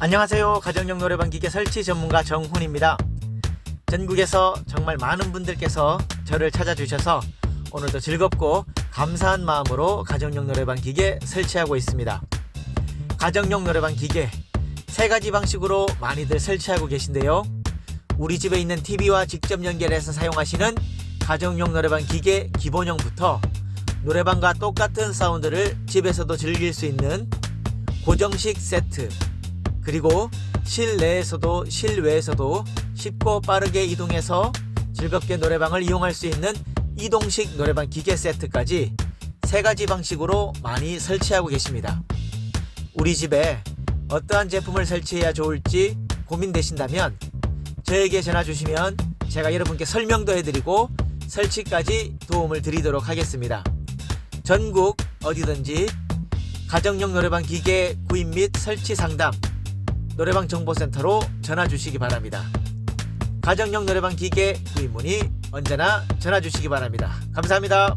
안녕하세요. 가정용 노래방 기계 설치 전문가 정훈입니다. 전국에서 정말 많은 분들께서 저를 찾아주셔서 오늘도 즐겁고 감사한 마음으로 가정용 노래방 기계 설치하고 있습니다. 가정용 노래방 기계 세 가지 방식으로 많이들 설치하고 계신데요. 우리 집에 있는 TV와 직접 연결해서 사용하시는 가정용 노래방 기계 기본형부터 노래방과 똑같은 사운드를 집에서도 즐길 수 있는 고정식 세트 그리고 실내에서도 실외에서도 쉽고 빠르게 이동해서 즐겁게 노래방을 이용할 수 있는 이동식 노래방 기계 세트까지 세 가지 방식으로 많이 설치하고 계십니다. 우리 집에 어떠한 제품을 설치해야 좋을지 고민되신다면 저에게 전화 주시면 제가 여러분께 설명도 해드리고 설치까지 도움을 드리도록 하겠습니다. 전국 어디든지 가정용 노래방 기계 구입 및 설치 상담 노래방 정보센터로 전화 주시기 바랍니다. 가정용 노래방 기계 구입 문의 언제나 전화 주시기 바랍니다. 감사합니다.